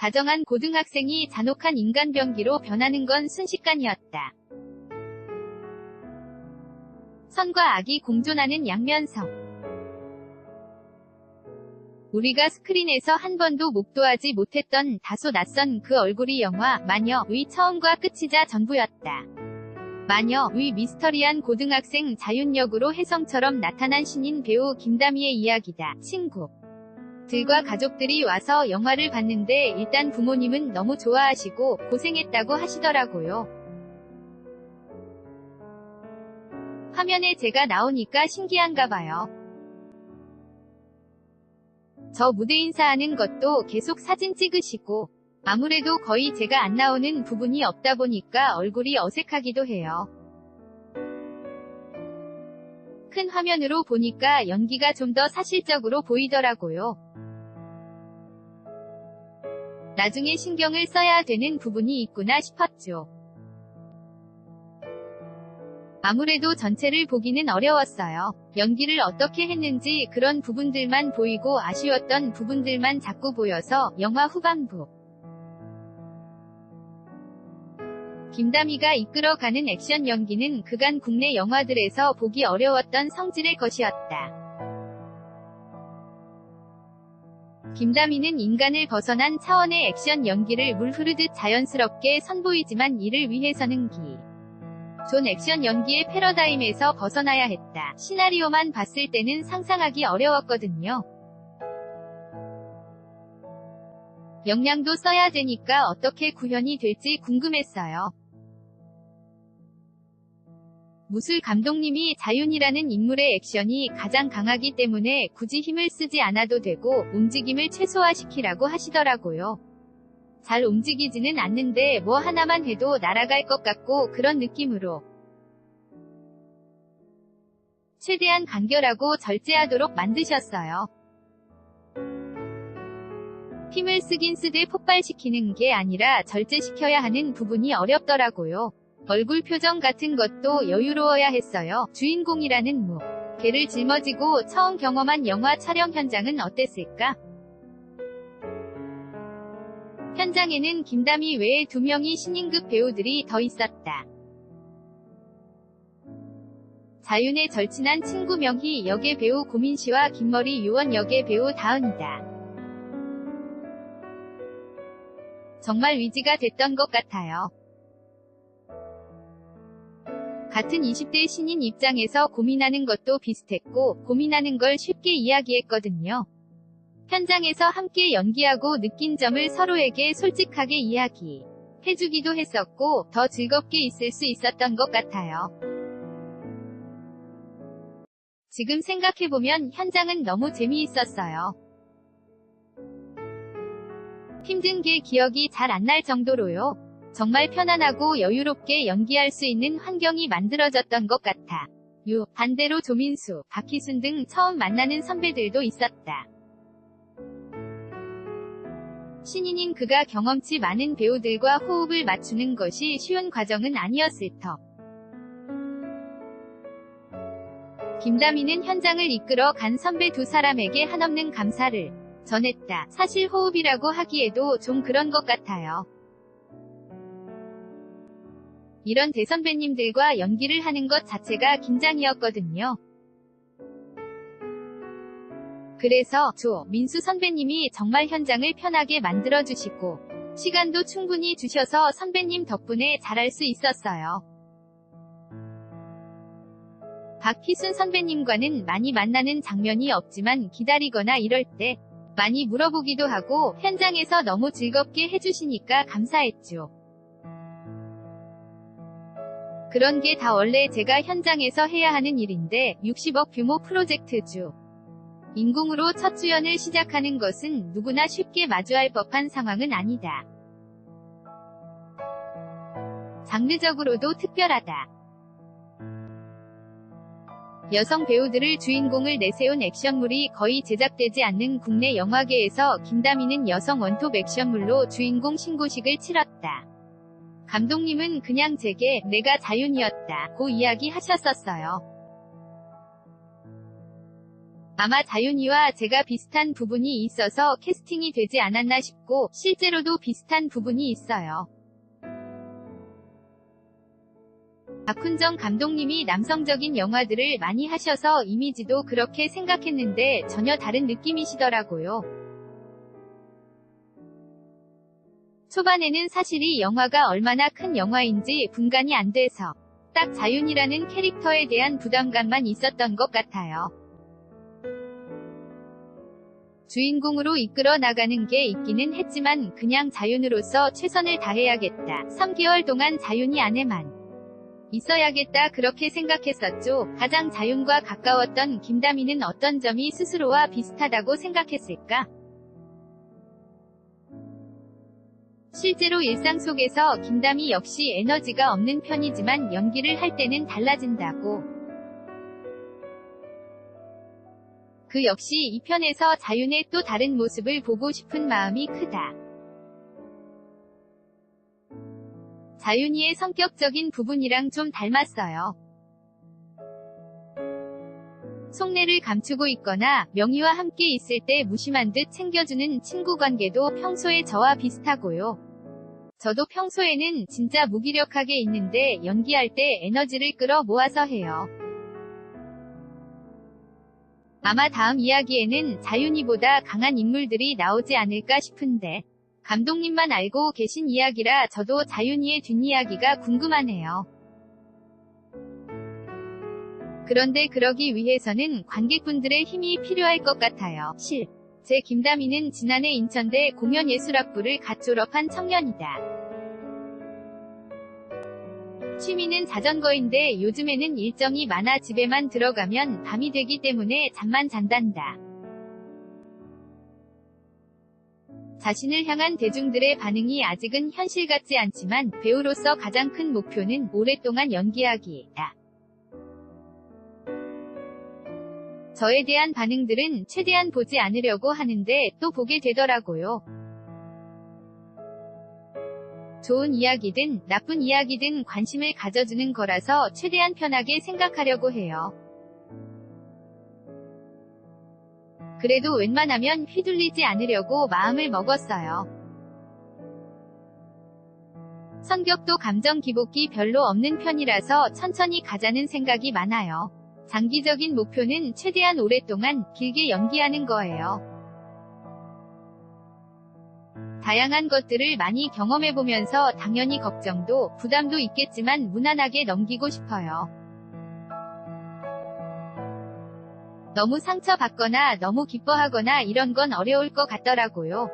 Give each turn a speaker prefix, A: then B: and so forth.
A: 다정한 고등학생이 잔혹한 인간병기로 변하는 건 순식간이었다. 선과 악이 공존하는 양면성. 우리가 스크린에서 한 번도 목도하지 못했던 다소 낯선 그 얼굴이 영화 마녀의 처음과 끝이자 전부였다. 마녀의 미스터리한 고등학생 자윤 역으로 혜성처럼 나타난 신인 배우 김다미의 이야기다. 친구. 들과 가족들이 와서 영화를 봤는데 일단 부모님은 너무 좋아하시고 고생했다고 하시더라고요. 화면에 제가 나오니까 신기한가 봐요. 저 무대 인사하는 것도 계속 사진 찍으시고 아무래도 거의 제가 안 나오는 부분이 없다 보니까 얼굴이 어색하기도 해요. 큰 화면으로 보니까 연기가 좀 더 사실적으로 보이더라고요. 나중에 신경을 써야 되는 부분이 있구나 싶었죠. 아무래도 전체를 보기는 어려웠어요. 연기를 어떻게 했는지 그런 부분들만 보이고 아쉬웠던 부분들만 자꾸 보여서 영화 후반부. 김다미가 이끌어가는 액션 연기는 그간 국내 영화들에서 보기 어려웠던 성질의 것이었다. 김다미는 인간을 벗어난 차원의 액션 연기를 물 흐르듯 자연스럽게 선보이지만 이를 위해서는 기. 존 액션 연기의 패러다임에서 벗어나야 했다. 시나리오만 봤을 때는 상상하기 어려웠거든요. 역량도 써야 되니까 어떻게 구현이 될지 궁금했어요. 무술 감독님이 자윤이라는 인물의 액션이 가장 강하기 때문에 굳이 힘을 쓰지 않아도 되고 움직임을 최소화시키라고 하시더라고요. 잘 움직이지는 않는데 뭐 하나만 해도 날아갈 것 같고 그런 느낌으로 최대한 간결하고 절제하도록 만드셨어요. 힘을 쓰긴 쓰되 폭발시키는 게 아니라 절제시켜야 하는 부분이 어렵더라고요. 얼굴 표정 같은 것도 여유로워야 했어요. 주인공이라는 무. 개를 짊어지고 처음 경험한 영화 촬영 현장은 어땠을까? 현장에는 김다미 외에 두 명의 신인급 배우들이 더 있었다. 자윤의 절친한 친구 명희 역의 배우 고민 씨와 김머리 유원 역의 배우 다은이다. 정말 위지가 됐던 것 같아요. 같은 20대 신인 입장에서 고민하는 것도 비슷했고, 고민하는 걸 쉽게 이야기했거든요. 현장에서 함께 연기하고 느낀 점을 서로에게 솔직하게 이야기 해주기도 했었고, 더 즐겁게 있을 수 있었던 것 같아요. 지금 생각해보면 현장은 너무 재미있었어요. 힘든 게 기억이 잘 안 날 정도로요. 정말 편안하고 여유롭게 연기할 수 있는 환경이 만들어졌던 것 같아. 유, 반대로 조민수, 박희순 등 처음 만나는 선배들도 있었다. 신인인 그가 경험치 많은 배우들과 호흡을 맞추는 것이 쉬운 과정은 아니었을 터. 김다미는 현장을 이끌어 간 선배 두 사람에게 한없는 감사를 전했다. 사실 호흡이라고 하기에도 좀 그런 것 같아요. 이런 대선배님들과 연기를 하는 것 자체가 긴장이었거든요. 그래서 조 민수 선배님이 정말 현장을 편하게 만들어주시고 시간도 충분히 주셔서 선배님 덕분에 잘할 수 있었어요. 박희순 선배님과는 많이 만나는 장면이 없지만 기다리거나 이럴 때 많이 물어보기도 하고 현장에서 너무 즐겁게 해주시니까 감사했죠. 그런 게 다 원래 제가 현장에서 해야 하는 일인데 60억 규모 프로젝트주. 인공으로 첫 주연을 시작하는 것은 누구나 쉽게 마주할 법한 상황은 아니다. 장르적으로도 특별하다. 여성 배우들을 주인공을 내세운 액션물이 거의 제작되지 않는 국내 영화계에서 김다미는 여성 원톱 액션물로 주인공 신고식을 치렀다. 감독님은 그냥 제게 내가 자윤이었다 고 이야기 하셨었어요. 아마 자윤이와 제가 비슷한 부분이 있어서 캐스팅이 되지 않았나 싶고 실제로도 비슷한 부분이 있어요. 박훈정 감독님이 남성적인 영화들을 많이 하셔서 이미지도 그렇게 생각했는데 전혀 다른 느낌이시더라고요. 초반에는 사실 이 영화가 얼마나 큰 영화인지 분간이 안 돼서 딱 자윤이라는 캐릭터에 대한 부담감만 있었던 것 같아요. 주인공으로 이끌어 나가는 게 있기는 했지만 그냥 자윤으로서 최선을 다해야겠다. 3개월 동안 자윤이 안에만 있어야겠다 그렇게 생각했었죠. 가장 자윤과 가까웠던 김다미는 어떤 점이 스스로와 비슷하다고 생각했을까? 실제로 일상 속에서 김다미 역시 에너지가 없는 편이지만 연기를 할 때는 달라진다고. 그 역시 이 편에서 자윤의 또 다른 모습을 보고 싶은 마음이 크다. 자윤이의 성격적인 부분이랑 좀 닮았어요. 속내를 감추고 있거나 명희와 함께 있을 때 무심한 듯 챙겨주는 친구 관계도 평소에 저와 비슷하고요. 저도 평소에는 진짜 무기력하게 있는데 연기할 때 에너지를 끌어 모아서 해요. 아마 다음 이야기에는 자윤이보다 강한 인물들이 나오지 않을까 싶은데 감독님만 알고 계신 이야기라 저도 자윤이의 뒷이야기가 궁금하네요. 그런데 그러기 위해서는 관객분들의 힘이 필요할 것 같아요. 실. 제 김다미는 지난해 인천대 공연예술학부를 갓 졸업한 청년이다. 취미는 자전거인데 요즘에는 일정이 많아 집에만 들어가면 밤이 되기 때문에 잠만 잔단다. 자신을 향한 대중들의 반응이 아직은 현실 같지 않지만 배우로서 가장 큰 목표는 오랫동안 연기하기다. 저에 대한 반응들은 최대한 보지 않으려고 하는데 또 보게 되더라고요. 좋은 이야기든 나쁜 이야기든 관심을 가져주는 거라서 최대한 편하게 생각하려고 해요. 그래도 웬만하면 휘둘리지 않으려고 마음을 먹었어요. 성격도 감정 기복기 별로 없는 편이라서 천천히 가자는 생각이 많아요. 장기적인 목표는 최대한 오랫동안 길게 연기하는 거예요. 다양한 것들을 많이 경험해보면서 당연히 걱정도 부담도 있겠지만 무난하게 넘기고 싶어요. 너무 상처받거나 너무 기뻐하거나 이런 건 어려울 것 같더라고요.